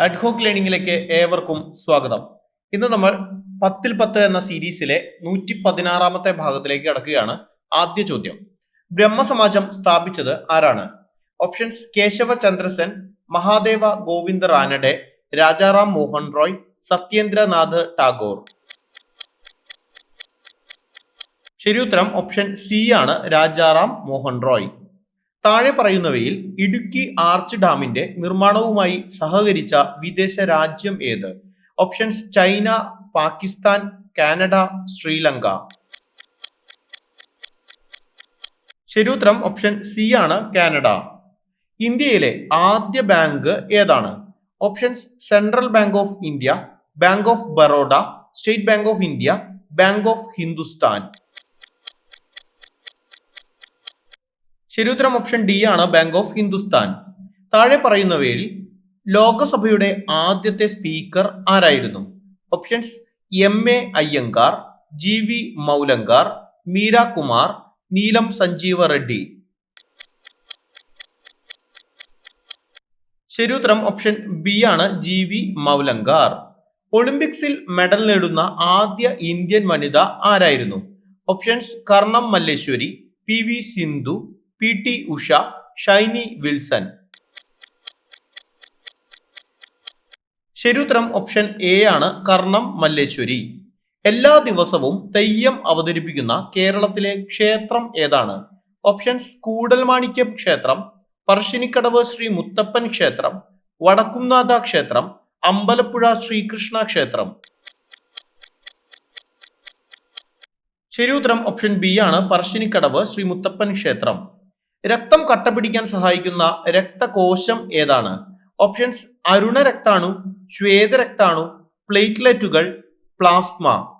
Ad hoc ലേണിംഗിലേക്ക് ഏവർക്കും സ്വാഗതം. ഇന്ന് നമ്മൾ പത്തിൽ പത്ത് എന്ന സീരീസിലെ നൂറ്റി പതിനാറാമത്തെ ഭാഗത്തിലേക്ക് കടക്കുകയാണ്. ആദ്യ ചോദ്യം. ബ്രഹ്മസമാജം സ്ഥാപിച്ചത് ആരാണ്? ഓപ്ഷൻസ് കേശവ ചന്ദ്രസെൻ മഹാദേവ ഗോവിന്ദ റാനഡെ രാജാറാം മോഹൻ റോയ് സത്യേന്ദ്രനാഥ് ടാഗോർ. ശരിയുത്തരം ഓപ്ഷൻ സി ആണ് രാജാറാം മോഹൻ റോയ്. താഴെ പറയുന്നവയിൽ ഇടുക്കി ആർച്ച് ഡാമിന്റെ നിർമ്മാണവുമായി സഹകരിച്ച വിദേശ രാജ്യം ഏത്? Options China Pakistan Canada Sri Lanka. ശരിയുത്തരം ഓപ്ഷൻ സി ആണ് കാനഡ. ഇന്ത്യയിലെ ആദ്യ ബാങ്ക് ഏതാണ്? Options central bank of India bank of Baroda state bank of India bank of Hindustan. ശരിയുത്തരം ഓപ്ഷൻ ഡി ആണ് ബാങ്ക് ഓഫ് ഹിന്ദുസ്ഥാൻ താഴെ പറയുന്നവയിൽ ലോകസഭയുടെ ആദ്യത്തെ സ്പീക്കർ ആരായിരുന്നു? Options M A Ayyangar G V Mavalankar Meera Kumar Neelam Sanjiva Reddy ശരിയുത്തരം option B ആണ് G V Mavalankar ഒളിമ്പിക്സിൽ മെഡൽ നേടുന്ന ആദ്യ ഇന്ത്യൻ വനിത ആരായിരുന്നു? Options Karnam Malleswari P V Sindhu P T Usha Shiny Wilson. ശരിയുത്തരം ഓപ്ഷൻ എ ആണ് കർണം മല്ലേശ്വരി. എല്ലാ ദിവസവും തെയ്യം അവതരിപ്പിക്കുന്ന കേരളത്തിലെ ക്ഷേത്രം ഏതാണ്? ഓപ്ഷൻസ് കൂടൽമാണിക്യം ക്ഷേത്രം പറശ്ശിനിക്കടവ് ശ്രീ മുത്തപ്പൻ ക്ഷേത്രം വടക്കുംനാഥ ക്ഷേത്രം അമ്പലപ്പുഴ ശ്രീകൃഷ്ണ ക്ഷേത്രം. ശരിയുത്തരം ഓപ്ഷൻ ബി ആണ് പറശ്ശിനിക്കടവ് ശ്രീ മുത്തപ്പൻ ക്ഷേത്രം. രക്തം കട്ടപിടിക്കാൻ സഹായിക്കുന്ന രക്തകോശം ഏതാണ്? ഓപ്ഷൻസ് അരുണ രക്താണു ശ്വേത രക്താണു പ്ലേറ്റ്ലെറ്റുകൾ പ്ലാസ്മ.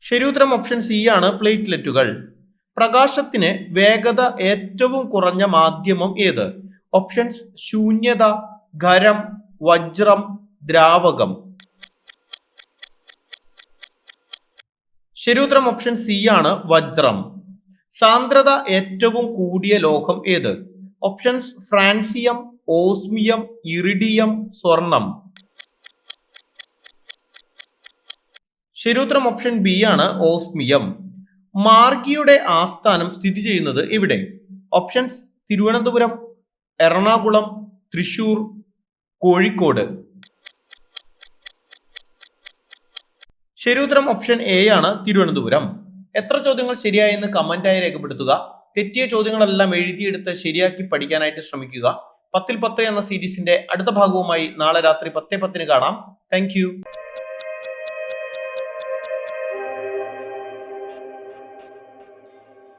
ശരിയുത്തരം ഓപ്ഷൻ സി ആണ് പ്ലേറ്റ്ലെറ്റുകൾ. പ്രകാശത്തിന് വേഗത ഏറ്റവും കുറഞ്ഞ മാധ്യമം ഏത്? ഓപ്ഷൻസ് ശൂന്യത ഖരം വജ്രം ദ്രാവകം. ശരിയുത്തരം ഓപ്ഷൻ സി ആണ് വജ്രം. സാന്ദ്രത ഏറ്റവും കൂടിയ ലോഹം ഏത്? ഓപ്ഷൻസ് ഫ്രാൻസിയം ഓസ്മിയം ഇറിഡിയം സ്വർണം. ശരിയുത്തരം ഓപ്ഷൻ ബി ആണ് ഓസ്മിയം. മാർഗിയുടെ ആസ്ഥാനം സ്ഥിതി ചെയ്യുന്നത് എവിടെ? ഓപ്ഷൻസ് തിരുവനന്തപുരം എറണാകുളം തൃശൂർ കോഴിക്കോട്. ശരിയുത്തരം ഓപ്ഷൻ എ ആണ് തിരുവനന്തപുരം. എത്ര ചോദ്യങ്ങൾ ശരിയായെന്ന് കമന്റായി രേഖപ്പെടുത്തുക. തെറ്റിയ ചോദ്യങ്ങളെല്ലാം എഴുതിയെടുത്ത് ശരിയാക്കി പഠിക്കാനായിട്ട് ശ്രമിക്കുക. പത്തിൽ പത്ത് എന്ന സീരീസിന്റെ അടുത്ത ഭാഗവുമായി നാളെ രാത്രി പത്തേ പത്തിന് കാണാം. താങ്ക്